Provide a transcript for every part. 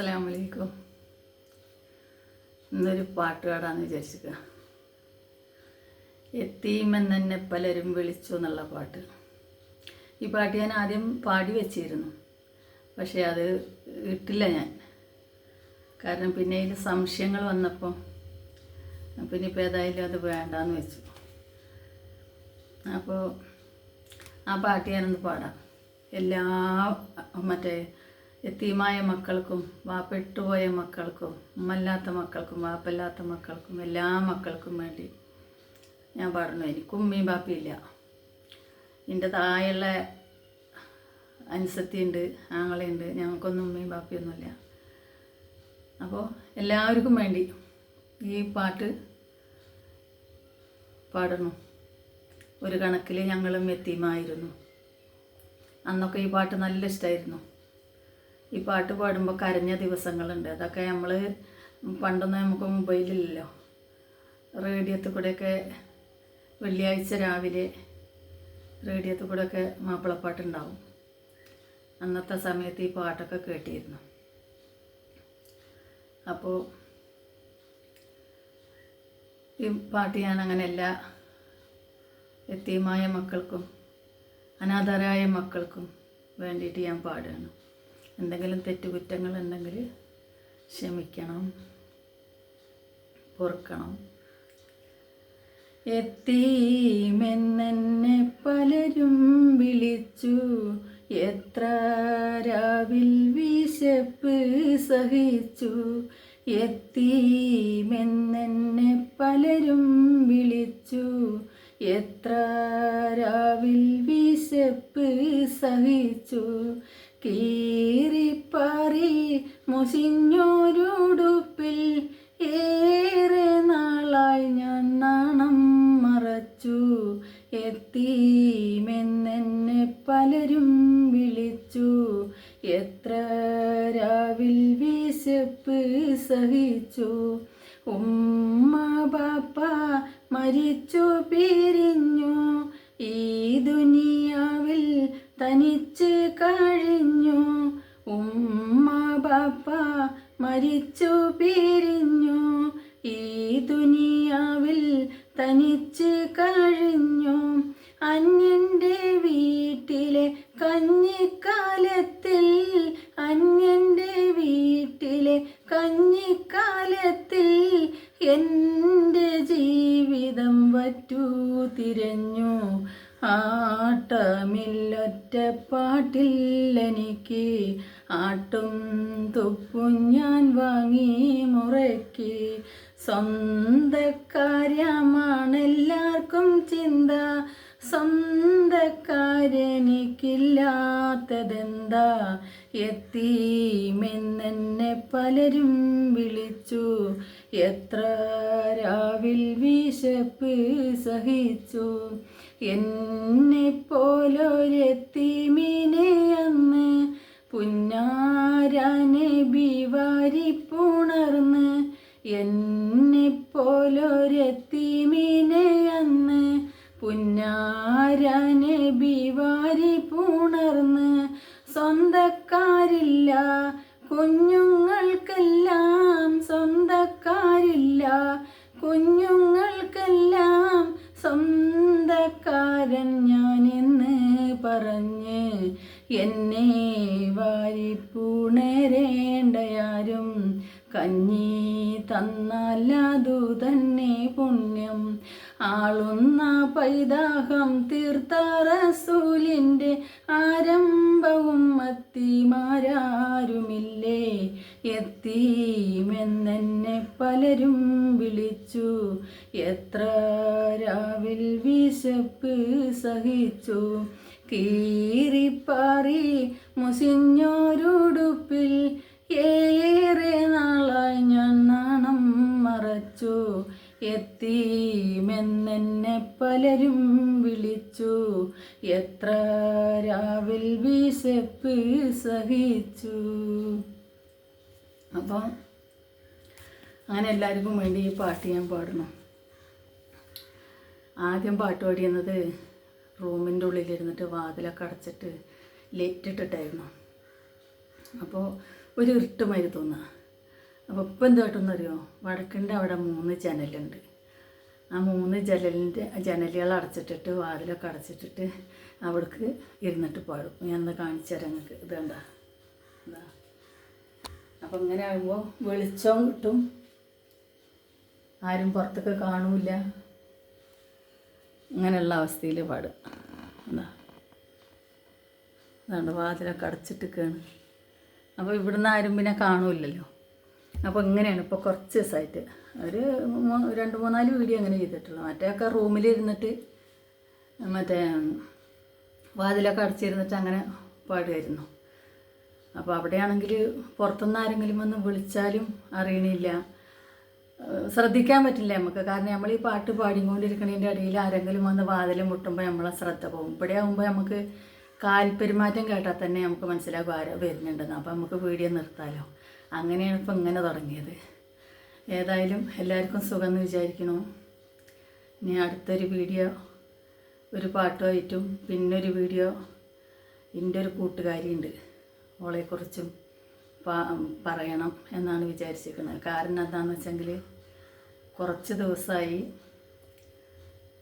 അസ്സലാമു വലൈക്കും ഇന്നൊരു പാട്ട് പാടാന്ന് എത്തീമെന്ന് എന്നെ പലരും വിളിച്ചു എന്നുള്ള പാട്ട്. ഈ പാട്ട് ഞാൻ ആദ്യം പാടി വെച്ചിരുന്നു. പക്ഷേ അത് ഇട്ടില്ല ഞാൻ. കാരണം പിന്നെ അതിൽ സംശയങ്ങൾ വന്നപ്പോൾ പിന്നെ ഇപ്പോൾ ഏതായാലും അത് വേണ്ടാന്ന് വെച്ചു. അപ്പോൾ ആ പാട്ട് ഞാനൊന്ന് പാടാം. എല്ലാ മറ്റേ എത്തിയുമായ മക്കൾക്കും വാപ്പെട്ടുപോയ മക്കൾക്കും ഉമ്മല്ലാത്ത മക്കൾക്കും വാപ്പല്ലാത്ത മക്കൾക്കും എല്ലാ മക്കൾക്കും വേണ്ടി ഞാൻ പാടുന്നു. എനിക്കും ഉമ്മയും ബാപ്പിയില്ല എന്റെ താഴെയുള്ള അനുസത്തിയുണ്ട് ആങ്ങളുണ്ട് ഞങ്ങൾക്കൊന്നും ഉമ്മയും ബാപ്പിയൊന്നുമില്ല അപ്പോൾ എല്ലാവർക്കും വേണ്ടി ഈ പാട്ട് പാടണം. ഒരു കണക്കിൽ ഞങ്ങളും എത്തിയുമായിരുന്നു. അന്നൊക്കെ ഈ പാട്ട് നല്ല ഇഷ്ടമായിരുന്നു. ഈ പാട്ട് പാടുമ്പോൾ കരഞ്ഞ ദിവസങ്ങളുണ്ട്. അതൊക്കെ നമ്മൾ പണ്ടൊന്നും നമുക്ക് മൊബൈലില്ലല്ലോ. റേഡിയോത്തിൽ കൂടെയൊക്കെ വെള്ളിയാഴ്ച രാവിലെ റേഡിയോത്തിൽ കൂടെയൊക്കെ മാപ്പിളപ്പാട്ടുണ്ടാവും. അന്നത്തെ സമയത്ത് ഈ പാട്ടൊക്കെ കേട്ടിരുന്നു. അപ്പോൾ ഈ പാട്ട് ഞാൻ അങ്ങനെ എല്ലാ എത്തിയമായ മക്കൾക്കും അനാഥരായ മക്കൾക്കും വേണ്ടിയിട്ട് ഞാൻ പാടുകയാണ് എന്തെങ്കിലും തെറ്റുകുറ്റങ്ങൾ ഉണ്ടെങ്കിൽ ക്ഷമിക്കണം പൊറുക്കണം. എത്തീമെന്നെ പലരും വിളിച്ചു. എത്ര രാവിൽ വിശപ്പ് സഹിച്ചു. എത്തീമെന്നെ പലരും വിളിച്ചു. എത്ര രാവിൽ വിശപ്പ് സഹിച്ചു കീറിപ്പാറി മുസിഞ്ഞോരുടുപ്പിൽ ഏറെ നാളായി ഞാൻ നാണം മറച്ചു. എത്തീമെന്നെ പലരും വിളിച്ചു എത്ര രാവിൽ വിശപ്പ് സഹിച്ചു. ബാപ്പ മരിച്ചു പിരിഞ്ഞു. ഈ ദുനിയാവിൽ തനിച്ച് കഴിഞ്ഞു. ഉമ്മ ബാപ്പ മരിച്ചു പിരിഞ്ഞു. ഈ ദുനിയാവിൽ തനിച്ച് കഴിഞ്ഞു. അന്യന്റെ വീട്ടിലെ കഞ്ഞിക്കാലത്തിൽ അന്യന്റെ വീട്ടിലെ കഞ്ഞിക്കാലത്തിൽ വറ്റു തിരഞ്ഞു. ആട്ടമില്ലൊറ്റപ്പാട്ടില്ലെനിക്ക് ആട്ടും തുപ്പും ഞാൻ വാങ്ങി മുറയ്ക്ക്. സ്വന്തക്കാര്യമാണെല്ലാവർക്കും ചിന്ത. സ്വന്തക്കാരെനിക്കില്ലാത്തതെന്താ? എത്തീമെന്നെ പലരും വിളിച്ചു. എത്ര രാവിൽ വിശപ്പ് സഹിച്ചു. എന്നെ പോലൊരെത്തിമീനെ അന്ന് പുന്നാരാനെ ബിവാരിപ്പുണർന്ന് എന്നെ പോലൊരെത്തിമീനെ അന്ന് പുന്നാരാനെ ബിവാരി പുണർന്ന്. സ്വന്തക്കാരില്ല. കുഞ്ഞുങ്ങൾക്കെല്ലാം സ്വന്തക്കാരില്ല. കുഞ്ഞുങ്ങൾക്കെല്ലാം സ്വന്തക്കാരൻ ഞാനെന്ന് പറഞ്ഞ് എന്നെ വാരിപ്പുണരേണ്ടയാരും കഞ്ഞി തന്നാലതു തന്നെ പുണ്യം. ആളുന്ന പൈതാഹം തീർത്ത റസൂലിന്റെ ആരംഭവും മത്തിമാരാരുമില്ലേ? എത്തീമെന്നെ പലരും വിളിച്ചു. എത്ര രാവിൽ വിശപ്പ് സഹിച്ചു. കീറിപ്പാറി മുസിഞ്ഞോരുടുപ്പിൽ ഏറെ നാളായി ഞാൻ നാണം മറച്ചു. എത്തീമെന്നെ പലരും വിളിച്ചു. എത്ര രാവിൽ വിശപ്പ് സഹിച്ചു. അപ്പം അങ്ങനെ എല്ലാവർക്കും വേണ്ടി ഈ പാട്ട് ഞാൻ പാടണം. ആദ്യം പാട്ട് പാടിയെന്നത് റൂമിന്റെ ഉള്ളിലിരുന്നിട്ട് വാതിലൊക്കെ അടച്ചിട്ട് ലേറ്റിട്ടിട്ടായിരുന്നു. അപ്പോൾ ഒരു ഇരുട്ടുമാതിരി തോന്നുക. അപ്പോൾ ഇപ്പം കേട്ടെന്നറിയോ? വടക്കിന്റെ അവിടെ മൂന്ന് ജനലുണ്ട്. ആ മൂന്ന് ജനലിന്റെ ജനലുകൾ അടച്ചിട്ടിട്ട് വാതിലൊക്കെ അടച്ചിട്ടിട്ട് അവിടേക്ക് ഇരുന്നിട്ട് പാടും ഞാൻ ഒന്ന് കാണിച്ചു തരാം നിങ്ങൾക്ക്. ഇത് കണ്ട? എന്താ അപ്പം ഇങ്ങനെ ആകുമ്പോൾ വെളിച്ചവും കിട്ടും. ആരും പുറത്തൊക്കെ കാണൂല ഇങ്ങനെയുള്ള അവസ്ഥയിൽ പാടും. എന്താ അതുകൊണ്ട് വാതിലൊക്കെ അടച്ചിട്ടിരിക്കുകയാണ് അപ്പോൾ ഇവിടുന്ന് ആരും പിന്നെ കാണൂലല്ലോ അപ്പോൾ ഇങ്ങനെയാണ് ഇപ്പോൾ കുറച്ച് ദിവസമായിട്ട് ഒരു രണ്ട് മൂന്നാൽ വീഡിയോ അങ്ങനെ ചെയ്തിട്ടുള്ളൂ. മറ്റേയൊക്കെ റൂമിലിരുന്നിട്ട് മറ്റേ വാതിലൊക്കെ അടച്ചിരുന്നിട്ട് അങ്ങനെ പാടുമായിരുന്നു അപ്പോൾ അവിടെയാണെങ്കിൽ പുറത്തുനിന്ന് ആരെങ്കിലും വന്ന് വിളിച്ചാലും അറിയണില്ല. ശ്രദ്ധിക്കാൻ പറ്റില്ല നമുക്ക്. കാരണം നമ്മൾ ഈ പാട്ട് പാടിക്കൊണ്ടിരിക്കണതിന്റെ ഇടയിൽ ആരെങ്കിലും വന്ന് വാതിൽ മുട്ടുമ്പോൾ നമ്മളെ ശ്രദ്ധ പോകും. ഇവിടെ ആകുമ്പോൾ നമുക്ക് കാൽപ്പെരുമാറ്റം കേട്ടാൽ തന്നെ നമുക്ക് മനസ്സിലാകും ആരോ വരുന്നുണ്ടെന്ന്. അപ്പോൾ നമുക്ക് വീഡിയോ നിർത്താമല്ലോ അങ്ങനെയാണ് ഇപ്പം ഇങ്ങനെ തുടങ്ങിയത്. ഏതായാലും എല്ലാവർക്കും സുഖം എന്ന് വിചാരിക്കണു. ഇനി അടുത്തൊരു വീഡിയോ ഒരു പാട്ടുമായിട്ടും പിന്നൊരു വീഡിയോ എന്റെ ഒരു കൂട്ടുകാരിയുണ്ട്. ഓളെക്കുറിച്ചും പ- പറയണം എന്നാണ് വിചാരിച്ചിരിക്കുന്നത് കാരണം എന്താണെന്ന് വെച്ചെങ്കിൽ കുറച്ച് ദിവസമായി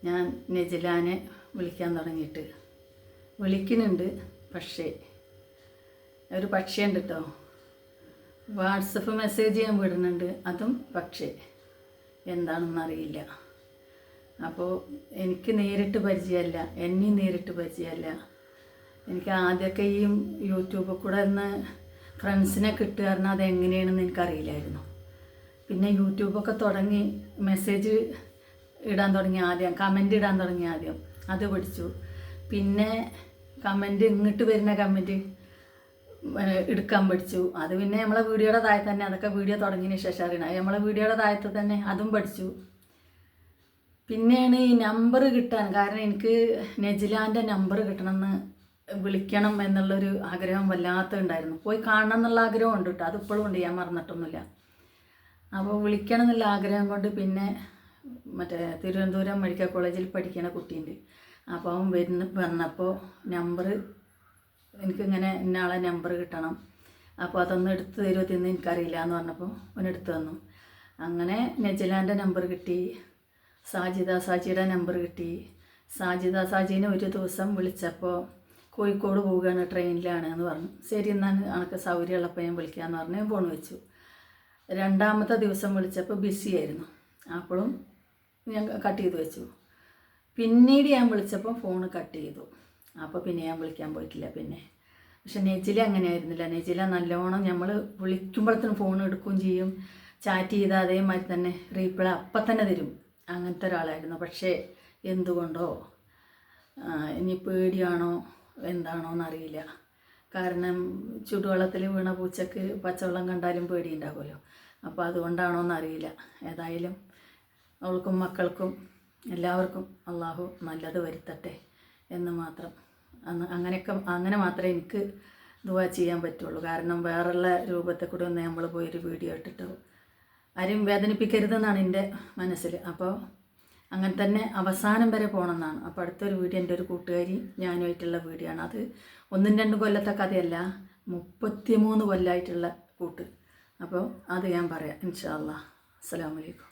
ഞാൻ നെജിലാനെ വിളിക്കാൻ തുടങ്ങിയിട്ട്. വിളിക്കുന്നുണ്ട് പക്ഷേ ഒരു പക്ഷേ ഉണ്ട് കേട്ടോ വാട്സപ്പ് മെസ്സേജ് ചെയ്യാൻ വിടുന്നുണ്ട്. അതും പക്ഷേ എന്താണെന്ന് അറിയില്ല അപ്പോൾ എനിക്ക് നേരിട്ട് പരിചയമല്ല. എന്നെയും നേരിട്ട് പരിചയമല്ല. എനിക്ക് ആദ്യമൊക്കെ ഈ യൂട്യൂബിൽ കൂടെ ഒന്ന് ഫ്രണ്ട്സിനെ കിട്ടുക പറഞ്ഞാൽ അതെങ്ങനെയാണെന്ന് എനിക്കറിയില്ലായിരുന്നു. പിന്നെ യൂട്യൂബൊക്കെ തുടങ്ങി മെസ്സേജ് ഇടാൻ തുടങ്ങി ആദ്യം കമന്റ് ഇടാൻ തുടങ്ങി ആദ്യം. അത് പിടിച്ചു. പിന്നെ കമന്റ് ഇങ്ങോട്ട് വരുന്ന കമന്റ് എടുക്കാൻ പഠിച്ചു. അത് പിന്നെ നമ്മളെ വീഡിയോയുടെ താഴെ തന്നെ അതൊക്കെ വീഡിയോ തുടങ്ങിയതിന് ശേഷം അറിയണം. നമ്മളെ വീഡിയോയുടെ താഴത്ത് തന്നെ അതും പഠിച്ചു. പിന്നെയാണ് ഈ നമ്പർ കിട്ടാൻ. കാരണം എനിക്ക് നെജിലാന്റെ നമ്പർ കിട്ടണമെന്ന് വിളിക്കണം എന്നുള്ളൊരു ആഗ്രഹം വല്ലാത്ത ഉണ്ടായിരുന്നു പോയി കാണണം എന്നുള്ള ആഗ്രഹം ഉണ്ട് കേട്ടോ. അതിപ്പോഴും ഉണ്ട്. ഞാൻ മറന്നിട്ടൊന്നുമില്ല. അപ്പോൾ വിളിക്കണം എന്നുള്ള ആഗ്രഹം കൊണ്ട് പിന്നെ മറ്റേ തിരുവനന്തപുരം മെഡിക്കൽ കോളേജിൽ പഠിക്കുന്ന കുട്ടിയുണ്ട് അപ്പോൾ അവൻ വരുന്ന വന്നപ്പോൾ നമ്പർ എനിക്കിങ്ങനെ ഇന്നാളെ നമ്പർ കിട്ടണം. അപ്പോൾ അതൊന്ന് എടുത്ത് തരുമോ തിന്ന് എനിക്കറിയില്ല എന്ന് പറഞ്ഞപ്പോൾ എടുത്തു തന്നു. അങ്ങനെ നജിലാന്റെ നമ്പർ കിട്ടി സാജിദ സാജിയുടെ നമ്പർ കിട്ടി. സാജിദ സാജീനെ ഒരു ദിവസം വിളിച്ചപ്പോൾ കോഴിക്കോട് പോവുകയാണ് ട്രെയിനിലാണ് എന്ന് പറഞ്ഞു. ശരി എന്നാൽ അനക്ക് സൗകര്യമുള്ളപ്പോൾ ഞാൻ വിളിക്കാമെന്ന് പറഞ്ഞ് ഫോൺ വെച്ചു. രണ്ടാമത്തെ ദിവസം വിളിച്ചപ്പോൾ ബിസി ആയിരുന്നു. അപ്പോഴും ഞാൻ കട്ട് ചെയ്ത് വെച്ചു. പിന്നീട് ഞാൻ വിളിച്ചപ്പോൾ ഫോൺ കട്ട് ചെയ്തു. അപ്പോൾ പിന്നെ ഞാൻ വിളിക്കാൻ പോയിട്ടില്ല പിന്നെ. പക്ഷെ നെജില അങ്ങനെയായിരുന്നില്ല നെജില നല്ലോണം നമ്മൾ വിളിക്കുമ്പോഴത്തേനും ഫോൺ എടുക്കുകയും ചെയ്യും. ചാറ്റ് ചെയ്താൽ അതേമാതിരി തന്നെ റീപ്ലൈ അപ്പം തന്നെ തരും. അങ്ങനത്തെ ഒരാളായിരുന്നു. പക്ഷേ എന്തുകൊണ്ടോ ഇനി പേടിയാണോ എന്താണോ എന്നറിയില്ല. കാരണം ചുടുവെള്ളത്തിൽ വീണ പൂച്ചക്ക് പച്ചവെള്ളം കണ്ടാലും പേടി ഉണ്ടാകുമല്ലോ അപ്പോൾ അതുകൊണ്ടാണോ എന്നറിയില്ല. ഏതായാലും അവൾക്കും മക്കൾക്കും എല്ലാവർക്കും അള്ളാഹു നല്ലത് വരുത്തട്ടെ എന്ന് മാത്രം. അങ്ങനെയൊക്കെ അങ്ങനെ മാത്രമേ എനിക്ക് ദുവാ ചെയ്യാൻ പറ്റുള്ളൂ. കാരണം വേറെയുള്ള രൂപത്തെ കൂടെ ഒന്ന് നമ്മൾ പോയൊരു വീഡിയോ ഇട്ടിട്ട് ആരും വേദനിപ്പിക്കരുതെന്നാണ് എന്റെ മനസ്സിൽ. അപ്പോൾ അങ്ങനെ തന്നെ അവസാനം വരെ പോകണമെന്നാണ്. അപ്പോൾ അടുത്തൊരു വീഡിയോ എന്റെ ഒരു കൂട്ടുകാരി ഞാനുമായിട്ടുള്ള വീഡിയോ ആണ്. അത് ഒന്നും രണ്ടും കൊല്ലത്തെ കഥയല്ല മുപ്പത്തിമൂന്ന് കൊല്ലമായിട്ടുള്ള കൂട്ട്. അപ്പോൾ അത് ഞാൻ പറയാം. ഇൻഷാ അല്ലാ അസ്സലാമു അലൈക്കും.